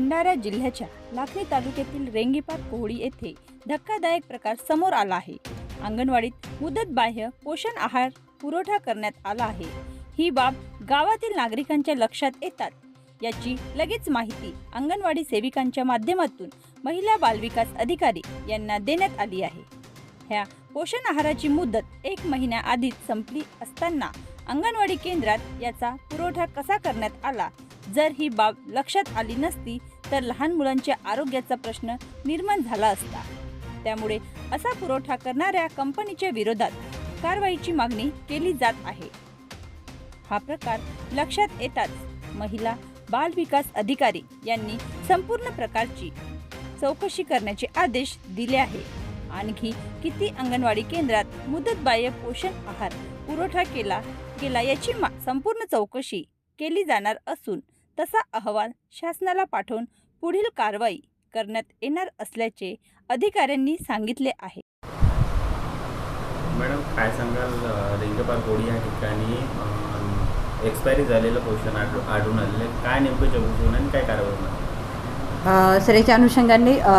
भंडारा जिल्ह्याच्या लाखनी तालुक्यातील रेंगीपार कोहळी येथे धक्कादायक प्रकार समोर आला आहे. अंगणवाडीत मुदतबाह्य पोषण आहार पुरवठा करण्यात आला आहे. ही बाब गावातील नागरिकांच्या लक्षात येतात. याची लगेच माहिती अंगणवाडी सेविकांच्या माध्यमातून महिला बालविकास अधिकारी यांना देण्यात आली आहे. ह्या पोषण आहाराची मुदत एक महिन्याआधीच संपली असताना अंगणवाडी केंद्रात याचा पुरवठा कसा करण्यात आला? जर ही बाब लक्षात आली नसती तर लहान मुलांच्या आरोग्याचा प्रश्न निर्माण झाला असता. त्यामुळे असा पुरवठा करणाऱ्या कंपनीच्या विरोधात कारवाईची मागणी केली जात आहे. हा प्रकार लक्षात येताच महिला बाल विकास अधिकारी यांनी संपूर्ण प्रकारची चौकशी करण्याचे आदेश दिले आहे. आणखी किती अंगणवाडी केंद्रात मुदतबाह्य पोषण आहार पुरवठा केला गेला याची मा संपूर्ण चौकशी केली जाणार असून तसा अहवाल शासनाला पाठवून पुढील कारवाई करण्यात येणार असल्याचे अधिकाऱ्यांनी सांगितले आहे. मॅडम काय सांगाल? रेंगपार कोडी या ठिकाणी एक्सपायरी झालेलं पोषण आढ आढळून आलेलं काय नेमकं चौकशी होणार आणि काय कारवाई होणार? अ, सर याच्या अनुषंगाने अ,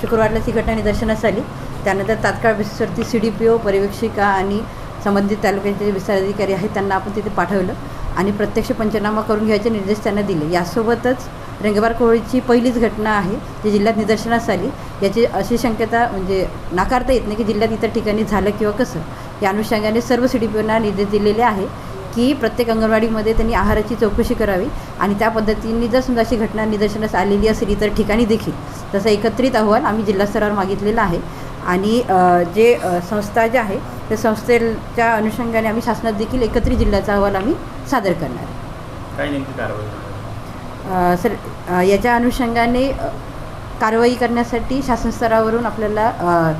शुक्रवारलाच ही घटना निदर्शनास आली. त्यानंतर तात्काळ बेसिसवरती सी डी पी ओ पर्यवेक्षिका आणि संबंधित तालुक्याचे जे विस्तार अधिकारी आहेत त्यांना आपण तिथे पाठवलं. आणि प्रत्यक्ष पंचनामा करून घ्यायचे निर्देश त्यांना दिले. यासोबतच रंगेबार कोळीची पहिलीच घटना आहे जी जिल्ह्यात निदर्शनास आली. याची अशी शक्यता म्हणजे नाकारता येत नाही की जिल्ह्यात इतर ठिकाणी झालं किंवा कसं. या अनुषंगाने सर्व सी डी पीओना निर्देश दिलेले आहे की प्रत्येक अंगणवाडीमध्ये त्यांनी आहाराची चौकशी करावी आणि त्या पद्धतीने जर समजा अशी घटना निदर्शनास आलेली असेल इतर ठिकाणी देखील तसा एकत्रित अहवाल आम्ही जिल्हास्तरावर मागितलेला आहे. आणि जे संस्था ज्या आहे त्या संस्थेच्या अनुषंगाने आम्ही शासनात देखील एकत्रित जिल्ह्याचा अहवाल आम्ही सादर करणार. आहे काय नेमकी कारवाई सर अ, याच्या अनुषंगाने अ, कारवाई करण्यासाठी शासन स्तरावरून आपल्याला अ,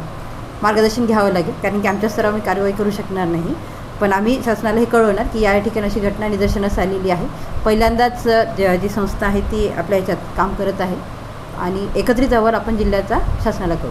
मार्गदर्शन घ्यावं लागेल. कारण की आमच्या स्तरावर मी कारवाई करू शकणार नाही. पण आम्ही शासनाला हे कळवणार की या ठिकाणी अशी घटना निदर्शनास आलेली आहे. पहिल्यांदाच अ, ज- जी संस्था आहे ती आपल्या ह्याच्यात काम करत आहे. आणि एकत्रित अहवाल आपण जिल्ह्याचा शासनाला कळू